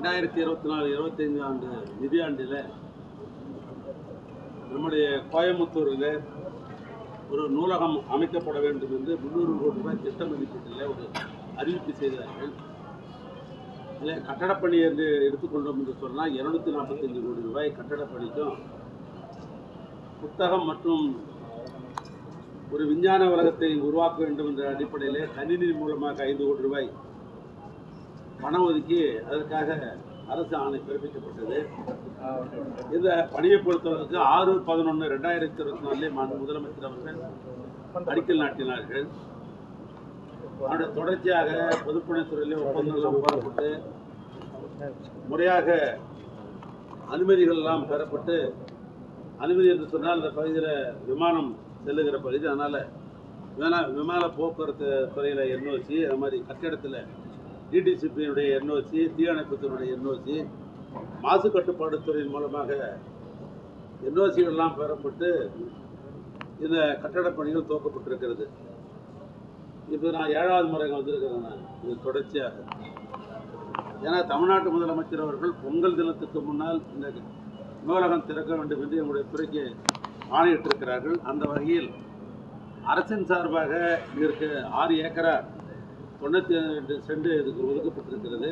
ரெண்டாயிரத்தி இருபத்தி நாலு இருபத்தைந்து ஆண்டு நிதியாண்டில் நம்முடைய கோயம்புத்தூரில் ஒரு நூலகம் அமைக்கப்பட வேண்டும் என்று முந்நூறு கோடி ரூபாய் திட்ட மதிப்பீட்டில் ஒரு அறிவிப்பு செய்தார்கள். இதில் கட்டடப்பணி என்று எடுத்துக்கொண்டோம் என்று சொன்னால் இருநூத்தி நாற்பத்தஞ்சு கோடி ரூபாய் கட்டடப்பணிக்கும் புத்தகம் மற்றும் ஒரு விஞ்ஞான உலகத்தை உருவாக்க வேண்டும் என்ற அடிப்படையில் கணினி மூலமாக ஐந்து கோடி ரூபாய் பணம் ஒதுக்கி அதற்காக அரசு ஆணை பிறப்பிக்கப்பட்டது. இந்த பணியை பொறுத்தவரைக்கு ஆறு பதினொன்று ரெண்டாயிரத்தி இருபத்தி நாலிலே மாண்பு முதலமைச்சர் அவர்கள் அடிக்கல் நாட்டினார்கள். அதனுடைய தொடர்ச்சியாக பொதுப்பணித்துறையிலே ஒப்பந்தங்கள் போடப்பட்டு முறையாக துறைகள் எல்லாம் பெறப்பட்டு அனுமதி என்று சொன்னால் இந்த பகுதியில் விமானம் செல்லுகிற பகுதி. அதனால் விமான விமான போக்குவரத்து துறையில் என்ஓசி அது மாதிரி கட்டிடத்தில் டிடிசிபியுடைய என்ஓசி தீயணைப்புத்துறையுடைய என்ஓசி மாசு கட்டுப்பாடு துறையின் மூலமாக என்ஓசிகள்லாம் பெறப்பட்டு இந்த கட்டடப் பணிகள் துவக்கப்பட்டிருக்கிறது. இப்போ நான் ஏழாவது முறைகள் வந்திருக்கிறேன் நான். இது தொடர்ச்சியாக. ஏன்னா தமிழ்நாட்டு முதலமைச்சர் அவர்கள் பொங்கல் தினத்துக்கு முன்னால் இந்த நூலகம் திறக்க வேண்டும் என்று எங்களுடைய துறைக்கு ஆணையிட்டிருக்கிறார்கள். அந்த வகையில் அரசின் சார்பாக இருக்க ஆறு ஏக்கரா தொண்ணூற்றி ரெண்டு சென்ட் இதுக்கு ஒதுக்கப்பட்டிருக்கிறது.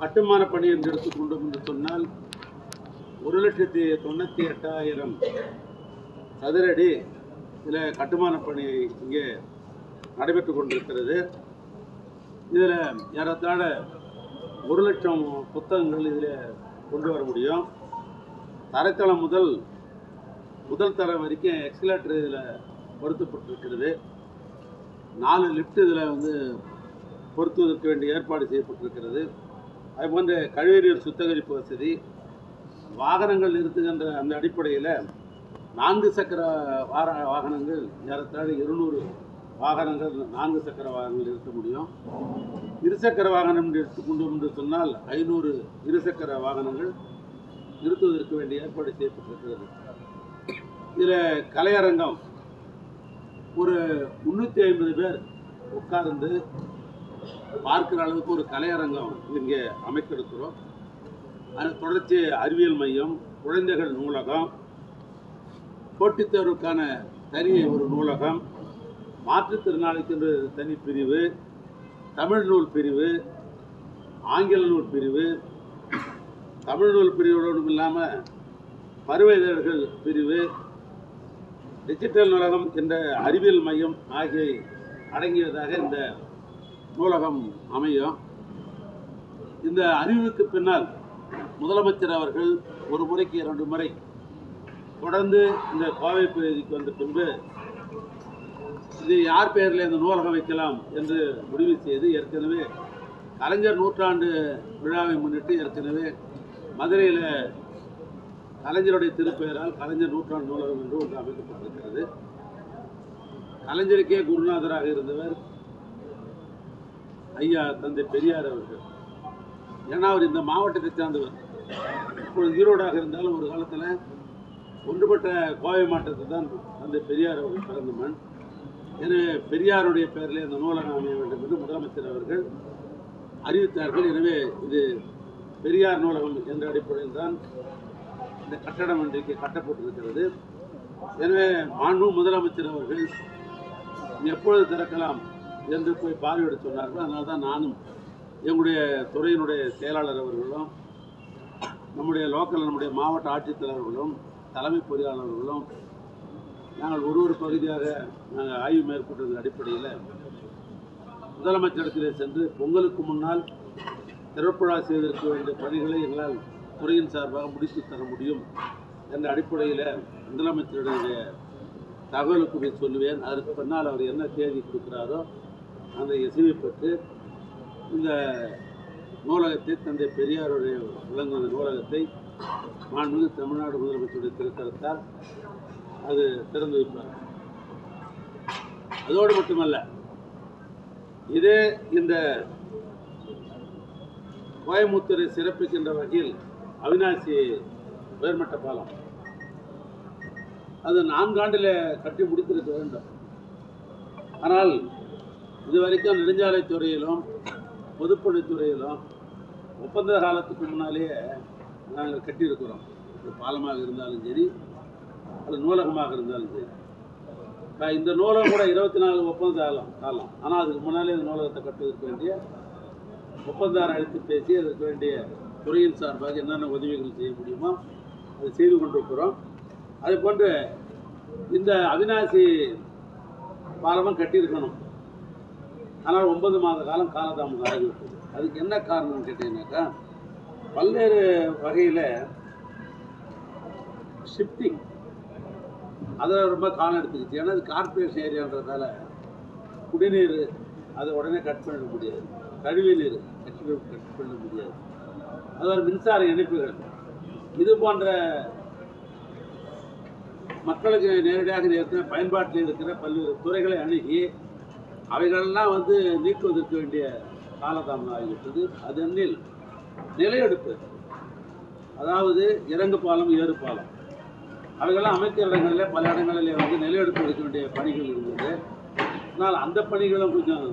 கட்டுமான பணி என்று எடுத்துக்கொண்டோம் என்று சொன்னால் ஒரு லட்சத்தி தொண்ணூற்றி எட்டாயிரம் சதுரடி இதில் கட்டுமான பணி இங்கே நடைபெற்று கொண்டிருக்கிறது. இதில் ஏறத்தாழ ஒரு லட்சம் புத்தகங்கள் இதில் கொண்டு வர முடியும். தரைத்தளம் முதல் முதல் தரம் வரைக்கும் எக்ஸலேட்டர் இதில் பொருத்தப்பட்டிருக்கிறது. நாலு லிஃப்ட் இதில் வந்து பொருத்துவதற்கு வேண்டிய ஏற்பாடு செய்யப்பட்டிருக்கிறது. அதுபோன்ற கழிவுநீர் சுத்திகரிப்பு வசதி வாகனங்கள் நிறுத்துகின்ற அந்த அடிப்படையில் நான்கு சக்கர வார வாகனங்கள் ஏறத்தாழ இருநூறு வாகனங்கள் நான்கு சக்கர வாகனங்கள் நிறுத்த முடியும். இருசக்கர வாகனம் எடுத்துக்கொண்டோம் என்று சொன்னால் ஐநூறு இருசக்கர வாகனங்கள் நிறுத்துவதற்கு வேண்டிய ஏற்பாடு செய்யப்பட்டிருக்கிறது. இதில் கலையரங்கம் ஒரு முந்நூற்றி ஐம்பது பேர் உட்கார்ந்து பார்க்கிற அளவுக்கு ஒரு கலையரங்கம் இங்கே அமைத்திருக்கிறோம். அது தொடர்ச்சி அறிவியல் மையம் குழந்தைகள் நூலகம் போட்டித் தேர்வுக்கான தனி ஒரு நூலகம் மாற்றுத்திறனாளிக்கென்று தனி பிரிவு தமிழ் நூல் பிரிவு ஆங்கில நூல் பிரிவு தமிழ் நூல் பிரிவோடும் இல்லாமல் பருவ இதழ்கள் பிரிவு டிஜிட்டல் நூலகம் என்ற அறிவியல் மையம் ஆகிய அடங்கியதாக இந்த நூலகம் அமையும். இந்த அறிவுக்கு பின்னால் முதலமைச்சர் அவர்கள் ஒரு முறைக்கு இரண்டு முறை தொடர்ந்து இந்த கோவை பகுதிக்கு வந்த பின்பு இது யார் பெயரில் இந்த நூலகம் வைக்கலாம் என்று முடிவு செய்து ஏற்கனவே கலைஞர் நூற்றாண்டு விழாவை முன்னிட்டு ஏற்கனவே மதுரையில் கலைஞருடைய திருப்பெயரால் கலைஞர் நூற்றாண்டு நூலகம் என்று ஒன்று அமைக்கப்பட்டிருக்கிறது. கலைஞருக்கே குருநாதராக இருந்தவர் ஐயா தந்தை பெரியார் அவர்கள். ஏன்னா அவர் இந்த மாவட்டத்தை சார்ந்தவர். இப்பொழுது ஈரோடாக இருந்தாலும் ஒரு காலத்தில் ஒன்றுபட்ட கோவை மாவட்டத்தை தான் தந்தை பெரியார் அவர்கள் பிறந்த மண். எனவே பெரியாருடைய பெயரில் இந்த நூலகம் அமைய வேண்டும் என்று முதலமைச்சர் அவர்கள் அறிவித்தார்கள். எனவே இது பெரியார் நூலகம் என்ற அடிப்படையில் தான் இந்த கட்டடம் இன்றைக்கு கட்டப்பட்டிருக்கிறது. எனவே மாண்பு முதலமைச்சர் அவர்கள் எப்பொழுது திறக்கலாம் என்று போய் பார்வையிட சொன்னார்கள் அதனால தான் நானும் எங்களுடைய துறையினுடைய செயலாளர் அவர்களும் நம்முடைய லோக்கல் நம்முடைய மாவட்ட ஆட்சித்தலைவர்களும் தலைமை பொறியாளர்களும் நாங்கள் ஒரு ஒரு பகுதியாக நாங்கள் ஆய்வு மேற்கொண்டதன் அடிப்படையில் முதலமைச்சரிடத்திலே சென்று பொங்கலுக்கு முன்னால் திறப்புழா செய்திருக்க வேண்டிய பணிகளை எங்களால் துறையின் சார்பாக முடித்து தர முடியும் என்ற அடிப்படையில் முதலமைச்சருடைய தகவலுக்கு போய் சொல்லுவேன். அதற்கு பின்னால் அவர் என்ன தேதி கொடுக்குறாரோ அந்த இசைவை பெற்று இந்த நூலகத்தை தந்தை பெரியாருடைய விளங்குகிற நூலகத்தை மாண்புமிகு தமிழ்நாடு முதலமைச்சருடைய திருத்தரத்தால் அது திறந்து வைப்பார். அதோடு மட்டுமல்ல இதே இந்த கோயமுத்தூரை சிறப்பிக்கின்ற வகையில் அவினாசி உயர்மட்ட பாலம். அது நான்காண்டில் கட்டி முடித்திருக்க வேண்டும் ஆனால் இதுவரைக்கும் நெடுஞ்சாலைத்துறையிலும் பொதுப்பணித்துறையிலும் ஒப்பந்த காலத்துக்கு முன்னாலேயே நாங்கள் கட்டியிருக்கிறோம். அது பாலமாக இருந்தாலும் சரி அது நூலகமாக இருந்தாலும் சரி. இந்த நூலகம் கூட இருபத்தி நாலு ஒப்பந்த காலம் காலம். ஆனால் அதுக்கு முன்னாலே இந்த நூலகத்தை கட்டுவதற்கு வேண்டிய ஒப்பந்தாரம் அழைத்து பேசி அதற்கு வேண்டிய துறையின் சார்பாக என்னென்ன உதவிகள் செய்ய முடியுமோ அதை செய்து கொண்டிருக்கிறோம். அதே போன்று இந்த அவினாசி பாலமும் கட்டியிருக்கணும். ஆனால் ஒன்பது மாத காலம் காலதாமதம் ஆகிவிட்டது. அதுக்கு என்ன காரணம்னு கேட்டீங்கன்னாக்கா பல்வேறு வகையில் ஷிஃப்டிங் அதில் ரொம்ப காலம் எடுத்துக்கிச்சு. ஏன்னா அது கார்ப்பரேஷன் ஏரியான்றதால குடிநீர் அதை உடனே கட் பண்ண முடியாது. கழிவு நீர் கட் கட் பண்ண முடியாது. அதாவது மின்சார இணைப்புகள் இது போன்ற மக்களுக்கு நேரடியாக நேரத்தில் பயன்பாட்டில் இருக்கிற பல்வேறு துறைகளை அணுகி அவைகளெல்லாம் வந்து நீக்குவதற்கு வேண்டிய காலதாமதம் ஆகிவிட்டது. அதனில் நிலையெடுப்பு. அதாவது இறங்கு பாலம் ஏறு பாலம். அவைகள்லாம் அமைக்கிற இடங்களில் பல இடங்களில் வந்து நிலையெடுப்பு எடுக்க வேண்டிய பணிகள் இருந்தது. ஆனால் அந்த பணிகளும் கொஞ்சம்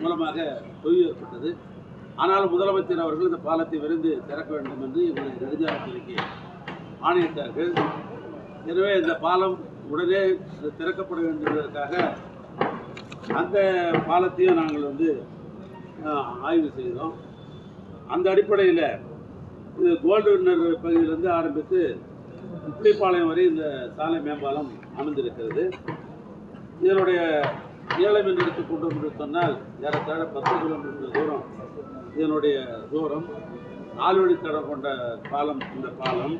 மூலமாக தொய்வு ஏற்பட்டது. ஆனால் முதலமைச்சர் அவர்கள் இந்த பாலத்தை விரைந்து திறக்க வேண்டும் என்று எங்களுடைய நெடுஞ்சாலைத்துறைக்கு ஆணையிட்டார்கள். எனவே இந்த பாலம் உடனே திறக்கப்பட வேண்டும் என்பதற்காக அந்த பாலத்தையும் நாங்கள் வந்து ஆய்வு செய்தோம். அந்த அடிப்படையில் இது கோல்டு வின்னர் பகுதியிலிருந்து ஆரம்பித்து உப்பிலிப்பாளையம் வரை இந்த சாலை மேம்பாலம் அமைந்திருக்கிறது. இதனுடைய நீளம் என்று எடுத்துக்கொண்டோம் என்று சொன்னால் ஏறத்தாழ பத்து கிலோமீட்டர் தூரம் இதனுடைய தூரம். நாலு வழித்தடம் கொண்ட பாலம் இந்த பாலம்.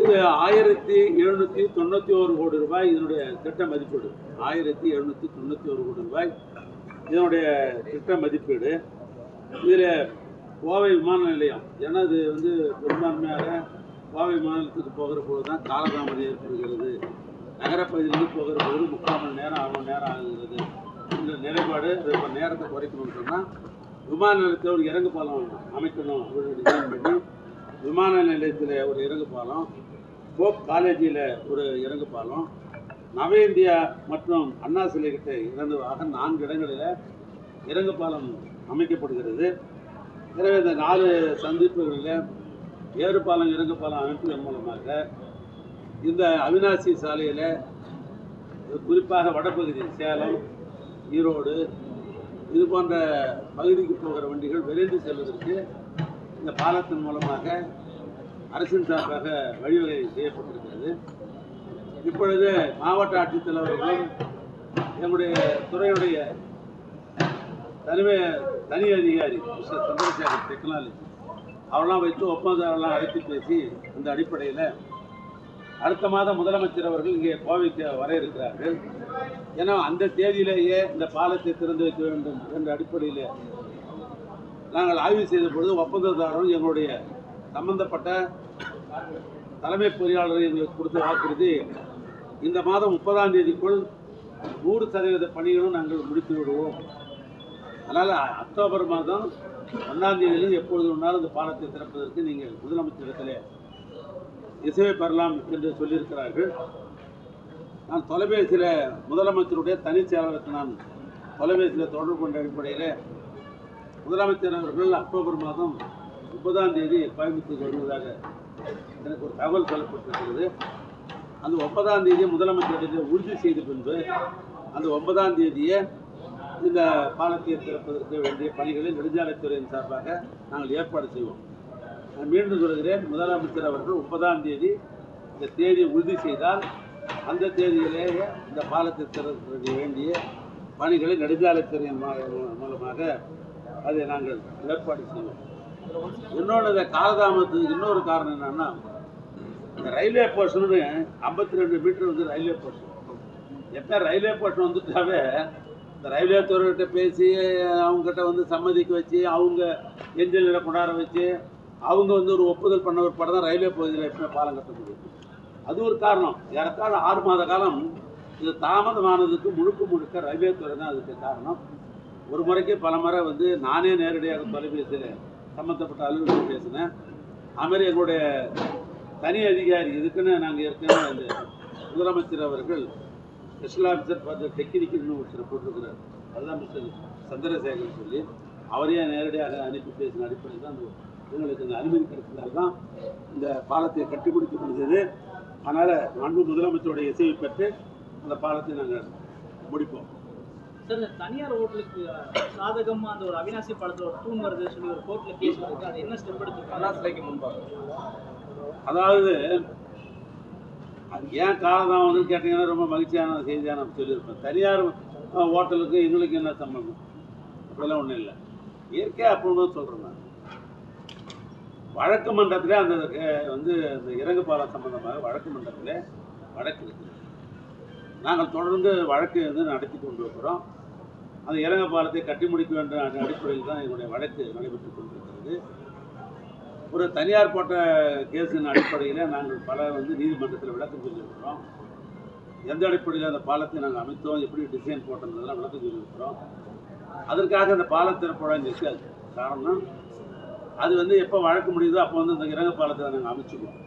இது ஆயிரத்தி எழுநூற்றி தொண்ணூற்றி ஒரு கோடி ரூபாய் இதனுடைய திட்ட மதிப்பீடு. ஆயிரத்தி எழுநூற்றி தொண்ணூற்றி ஒரு கோடி ரூபாய் இதனுடைய திட்ட மதிப்பீடு. இதில் கோவை விமான நிலையம் ஏன்னா இது வந்து பெரும்பான்மையாக கோவை மாநிலத்துக்கு போகிற போது தான் காலதாமதம் ஏற்படுகிறது. நகரப்பகுதியிலிருந்து போகிற போது முக்கால் மணி நேரம் அரை மணி நேரம் ஆகுங்கிறது இந்த நிலைப்பாடு அது இப்போ நேரத்தை குறைக்கணும்னு சொன்னால் விமான நிலையத்தில் ஒரு இறங்கு பாலம் அமைக்கணும் அப்படின்னு டிசைன் பண்ணி விமான நிலையத்தில் ஒரு இறங்கு பாலம் போப் காலேஜில் ஒரு இறங்கு பாலம் நவ இந்தியா மற்றும் அண்ணா சிலைகிட்ட இறங்குவாக நான்கு இடங்களில் இறங்கு பாலம் அமைக்கப்படுகிறது. எனவே இந்த நாலு சந்திப்புகளில் ஏறு பாலம் இறங்கு பாலம் அமைப்பதன் மூலமாக இந்த அவினாசி சாலையில் குறிப்பாக வடபகுதி சேலம் ஈரோடு இது போன்ற பகுதிக்கு போகிற வண்டிகள் விரைந்து செல்வதற்கு இந்த பாலத்தின் மூலமாக அரசின் சார்பாக வழிவகை செய்யப்பட்டிருக்கிறது. இப்பொழுது மாவட்ட ஆட்சித்தலைவர்களும் என்னுடைய துறையுடைய தனிமை தனி அதிகாரி மிஸ்டர் சந்திரசேகர் டெக்னாலஜி அவரெல்லாம் வைத்து ஒப்பந்தம் அழைத்து பேசி அந்த அடிப்படையில் அடுத்த மாதம் முதலமைச்சர் அவர்கள் இங்கே கோவைக்கு வர இருக்கிறார்கள். ஏன்னா அந்த தேதியிலேயே இந்த பாலத்தை திறந்து வைக்க வேண்டும் என்ற அடிப்படையில் நாங்கள் ஆய்வு செய்த பொழுது ஒப்பந்ததாரரும் எங்களுடைய சம்பந்தப்பட்ட தலைமை பொறியாளர் எங்களுக்கு கொடுத்த வாக்குறுதி இந்த மாதம் முப்பதாம் தேதிக்குள் நூறு சதவீத பணிகளும் நாங்கள் முடித்து விடுவோம். அதனால் அக்டோபர் மாதம் ஒன்றாம் தேதியிலும் எப்பொழுது ஒன்றாலும் இந்த பாலத்தை திறப்பதற்கு நீங்கள் முதலமைச்சரிடத்தில் இசையை பெறலாம் என்று சொல்லியிருக்கிறார்கள். நான் தொலைபேசியில் முதலமைச்சருடைய தனிச் செயலாளருக்கு நான் தொலைபேசியில் தொடர்பு கொண்ட அடிப்படையில் முதலமைச்சர் அவர்கள் அக்டோபர் மாதம் முப்பதாம் தேதி கோயம்புத்தூர் வருவதாக எனக்கு ஒரு தகவல் சொல்லப்பட்டிருக்கிறது. அந்த ஒன்பதாம் தேதி முதலமைச்சரிடத்தில் உறுதி செய்த பின்பு அந்த ஒன்பதாம் தேதியை இந்த பாலத்தை திறப்பதற்கு வேண்டிய பணிகளை நெடுஞ்சாலைத்துறையின் சார்பாக நாங்கள் ஏற்பாடு செய்வோம். நான் மீண்டும் சொல்கிறேன் முதலமைச்சர் அவர்கள் முப்பதாம் தேதி இந்த தேதியை உறுதி செய்தால் அந்த தேதியிலேயே இந்த பாலத்தை திறக்க வேண்டிய பணிகளை நெடுஞ்சாலைத்துறையின் மூலமாக அதை நாங்கள் ஏற்பாடு செய்வோம். இன்னொன்று இந்த காலதாமதத்துக்கு இன்னொரு காரணம் என்னன்னா இந்த ரயில்வே போர்ஷனு ஐம்பத்தி ரெண்டு மீட்டர் வந்து ரயில்வே போர்ஷன். எப்போ ரயில்வே போர்ஷன் வந்துட்டாவே இந்த ரயில்வே துறைகிட்ட பேசி அவங்ககிட்ட வந்து சம்மதிக்க வச்சு அவங்க என்ஜினியரை கொண்டாட வச்சு அவங்க வந்து ஒரு ஒப்புதல் பண்ண ஒரு படம் தான் ரயில்வே பகுதியில் எப்பவுமே பாலம் கட்ட முடியும் அது ஒரு காரணம். ஏறத்தாழ ஆறு மாத காலம் இது தாமதமானதுக்கு முழுக்க முழுக்க ரயில்வே துறை தான் அதுக்கு காரணம். ஒரு முறைக்கு பல முறை வந்து நானே நேரடியாக தொலைபேசியில் சம்மந்தப்பட்ட அலுவலகம் பேசினேன். அதுமாதிரி எங்களுடைய தனி அதிகாரி இதுக்குன்னு நாங்கள் ஏற்கனவே அந்த முதலமைச்சர் அவர்கள் ஸ்பெஷல் ஆஃபீஸர் பார்த்து டெக்னிக்கல்னு ஒருத்தர் போட்டிருக்கிறார். அதுதான் மிஸ்டர் சந்திரசேகர் சொல்லி அவரையே நேரடியாக அனுப்பி பேசின அடிப்படையில் தான் அந்த எங்களுக்கு இந்த அனுமதி கிடைத்ததால் தான் இந்த பாலத்தை கட்டி முடிக்க முடிஞ்சது அதனால் அன்பு முதலமைச்சருடைய இசையை பெற்று அந்த பாலத்தை நாங்கள் முடிப்போம். சார் தனியார் ஹோட்டலுக்கு சாதகமா அந்த ஒரு அவினாசி பாலத்துல ஒரு தூண் வருது சொல்லி ஒரு கோர்ட்ல கேஸ் இருக்கு அது என்ன ஸ்டெப் எடுத்து சிலைக்கு முன்பாக. அதாவது அது ஏன் காலதான் வந்து கேட்டிங்கன்னா ரொம்ப மகிழ்ச்சியான செய்தியாக நான் சொல்லியிருப்பேன். தனியார் ஹோட்டலுக்கு எங்களுக்கு என்ன சம்பந்தம்? அப்படிலாம் ஒன்றும் இல்லை. இயற்கையாக அப்படின்னு சொல்கிறேன் நான். வழக்கு மன்றத்தில் அந்த வந்து அந்த இறங்கு பாலம் சம்பந்தமாக வழக்கு மன்றத்தில் வழக்கு இருக்குது நாங்கள் தொடர்ந்து வழக்கு வந்து நடத்தி கொண்டு இருக்கிறோம். அந்த இறங்கு பாலத்தை கட்டி முடிக்க வேண்டும் என்ற அடிப்படையில் தான் எங்களுடைய வழக்கு நடைபெற்று கொண்டிருக்கிறது. ஒரு தனியார் போட்ட கேஸின் அடிப்படையில் நாங்கள் பல வந்து நீதிமன்றத்தில் விளக்கம் சொல்லியிருக்கிறோம். எந்த அடிப்படையில் அந்த பாலத்தை நாங்கள் அமைத்தோம் எப்படி டிசைன் போட்டோன்றதெல்லாம் விளக்கம் சொல்லியிருக்கிறோம். அதற்காக அந்த பாலம் திறப்படம் இருக்காது காரணம் அது வந்து எப்போ வழக்கு முடியுதோ அப்போ வந்து இந்த இறங்கு பாலத்தை நாங்கள் அமைச்சுக்குவோம்.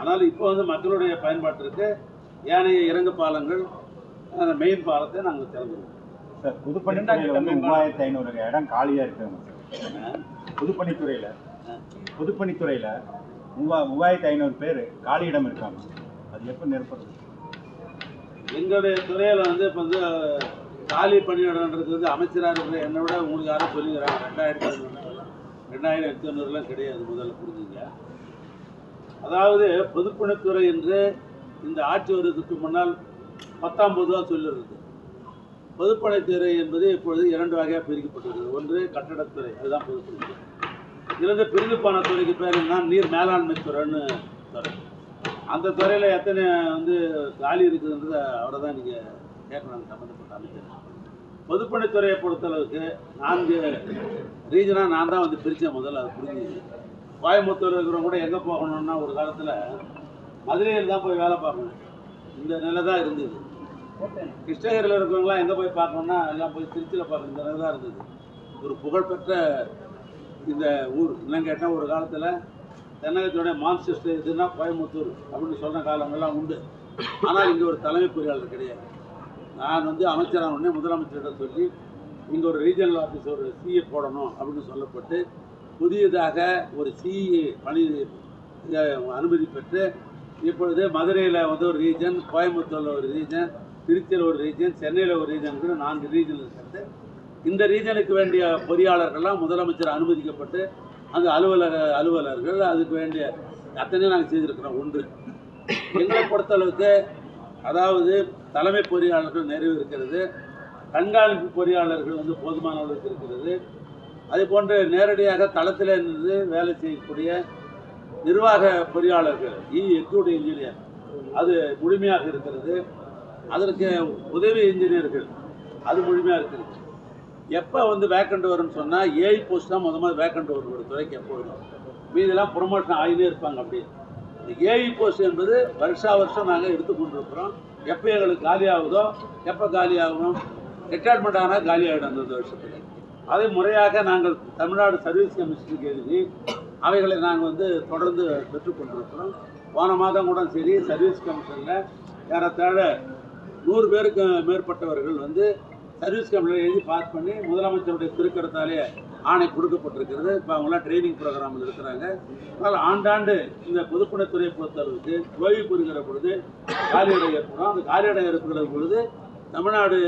ஆனால் இப்போ வந்து மக்களுடைய பயன்பாட்டிற்கு ஏனைய இறங்கு பாலங்கள் அந்த மெயின் பாலத்தை நாங்கள் திறந்துருவோம் சார் புதுப்பணித்துறையில் வந்து மூவாயிரத்தி ஐநூறு இடம் காலியா இருக்குங்க சார். புதுப்பணித்துறையில புதுப்பணித்துறையில மூவா மூவாயிரத்தி ஐநூறு பேர் காலி இடம் இருக்காங்க. அது எப்போ நிரப்புறது? எங்களுடைய துறையில் வந்து இப்போ வந்து காலி பணியிடன்றது வந்து அமைச்சராக இருக்கிற என்னை விட உங்களுக்கு யாரும் சொல்லிக்கிறாங்க ரெண்டாயிரத்தி ஐநூறு ரெண்டாயிரத்தி ஐநூறுலாம் கிடையாது முதல்ல புரிஞ்சுங்க. அதாவது பொதுப்பணித்துறை என்று இந்த ஆட்சி வருவதற்கு முன்னால் பத்தாம் பொதுவாக சொல்லிருந்தது. பொதுப்பணித்துறை என்பது இப்பொழுது இரண்டு வகையாக பிரிக்கப்பட்டிருக்கிறது ஒன்று கட்டடத்துறை அதுதான் பொதுப்பணித்துறை. இதிலிருந்து பிரிதுப்பான போன துறைக்கு பேர் என்ன? நீர் மேலாண்மை துறைன்னு துறை. அந்த துறையில் எத்தனை வந்து காலி இருக்குதுன்றதை அவரை தான் நீங்கள் கேட்கணும் சம்மந்தப்பட்ட அமைச்சர். பொதுப்பணித்துறையை பொறுத்தளவுக்கு நான்கு ரீஜனாக நான் தான் வந்து பிரித்தேன் முதல்ல அது புரிஞ்சுது. கோயம்புத்தூர் இருக்கிறவங்க கூட எங்கே போகணும்னா ஒரு காலத்தில் மதுரையில் தான் போய் வேலை பார்க்கணும். இந்த நிலை தான் இருந்தது. கிருஷ்ணகிரியில் இருக்கிறவங்களாம் எங்கே போய் பார்க்கணும்னா எல்லாம் போய் திருச்சியில் பார்க்கணும். இந்த நிலை தான் இருந்தது. ஒரு புகழ்பெற்ற இந்த ஊர் என்னன்னு கேட்டால் ஒரு காலத்தில் தென்னகத்தோடைய மான்செஸ்டர் இதுன்னா கோயம்புத்தூர் அப்படின்னு சொன்ன காலங்கள்லாம் உண்டு. ஆனால் இங்கே ஒரு தலைமை பொறியாளர் கிடையாது. நான் வந்து அமைச்சரான உடனே முதலமைச்சரிடம் சொல்லி இங்கே ஒரு ரீஜனல் ஆஃபீஸ் ஒரு சிஏ போடணும் அப்படின்னு சொல்லப்பட்டு புதியதாக ஒரு சிஇ பணி அனுமதி பெற்று இப்பொழுது மதுரையில் வந்து ஒரு ரீஜன் கோயம்புத்தூரில் ஒரு ரீஜன் திருச்சியில் ஒரு ரீஜன் சென்னையில் ஒரு ரீஜன் நான்கு ரீஜன் இருக்கிறது இந்த ரீஜனுக்கு வேண்டிய பொறியாளர்கள்லாம் முதலமைச்சர் அனுமதிக்கப்பட்டு அந்த அலுவலக அலுவலர்கள் அதுக்கு வேண்டிய அத்தனையும் நாங்கள் செய்திருக்கிறோம் ஒன்று. எங்களை பொறுத்தளவுக்கு அதாவது தலைமை பொறியாளர்கள் நிறைவு இருக்கிறது கண்காணிப்பு பொறியாளர்கள் வந்து போதுமான அளவுக்கு இருக்கிறது. அதே போன்று நேரடியாக தளத்தில் இருந்து வேலை செய்யக்கூடிய நிர்வாக பொறியாளர்கள் இ எக்யூட் இன்ஜினியர் அது முழுமையாக இருக்கிறது. அதற்கு உதவி இன்ஜினியர்கள் அது முழுமையாக இருக்கிறது. எப்போ வந்து வேக்கண்ட் வரும்னு சொன்னால் ஏஐ போஸ்ட் தான் முத வேக்கண்ட் வரும் ஒரு துறைக்கு எப்போ வரும் மீதெல்லாம் ப்ரொமோஷன் ஆகினே இருப்பாங்க அப்படி ஏஇ போஸ்ட் என்பது வருஷா வருஷம் நாங்கள் எடுத்துக்கொண்டிருக்கிறோம் எப்போ எங்களுக்கு காலி ஆகுதோ எப்போ காலி ஆகணும் ரிட்டையர்மெண்ட் ஆனால் காலி ஆகிடும் அந்த வருஷத்தில். அதை முறையாக நாங்கள் தமிழ்நாடு சர்வீஸ் கமிஷனுக்கு எழுதி அவைகளை நாங்கள் வந்து தொடர்ந்து பெற்றுக்கொண்டிருக்கிறோம் போன மாதம் கூட சரி சர்வீஸ் கமிஷனில் ஏறத்தாழ நூறு பேருக்கு மேற்பட்டவர்கள் வந்து சர்வீஸ் கம்பெனியில் எழுதி பாஸ் பண்ணி முதலமைச்சருடைய திருக்கடத்தாலே ஆணை கொடுக்கப்பட்டிருக்கிறது. இப்போ அவங்களாம் ட்ரைனிங் ப்ரோக்ராமில் இருக்கிறாங்க. அதனால் ஆண்டாண்டு இந்த பொதுப்பணித்துறையை பொறுத்தளவுக்கு ஓய்வு பெறுகிற பொழுது காலியிடம் ஏற்படும். அந்த காலியிடம் ஏற்படுகிற பொழுது தமிழ்நாடு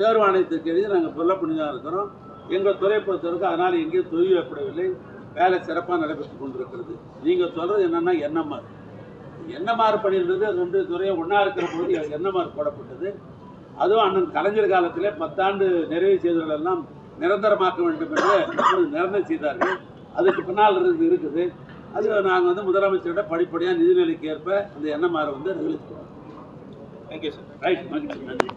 தேர்வாணையத்துக்கு எழுதி நாங்கள் சொல்ல பண்ணி தான் இருக்கிறோம். எங்கள் துறை பொறுத்தவரைக்கும் அதனால் எங்கேயும் தொய்வு ஏற்படவில்லை. வேலை சிறப்பாக நடைபெற்று கொண்டிருக்கிறது. நீங்கள் சொல்கிறது என்னென்னா என்எம்ஆர் என்எம்ஆர் பணின்றது ரெண்டு துறையை ஒன்றா இருக்கிற போது என்எம்ஆர் போடப்பட்டது. அதுவும் அண்ணன் கலைஞர் காலத்திலே பத்தாண்டு நிறைவு செய்தவர்களெல்லாம் நிரந்தரமாக்க வேண்டும் என்று இப்பொழுது நிர்ணயம் செய்தார்கள். அதுக்கு பின்னால் இருந்து இருக்குது. அது நாங்கள் வந்து முதலமைச்சரோட படிப்படியாக நிதிநிலைக்கு ஏற்ப அந்த என்எம்ஆர் வந்து ரிலீஸ் பண்ணுவோம் தேங்க்யூ சார் ரைட் மகிழ்ச்சி. நன்றி.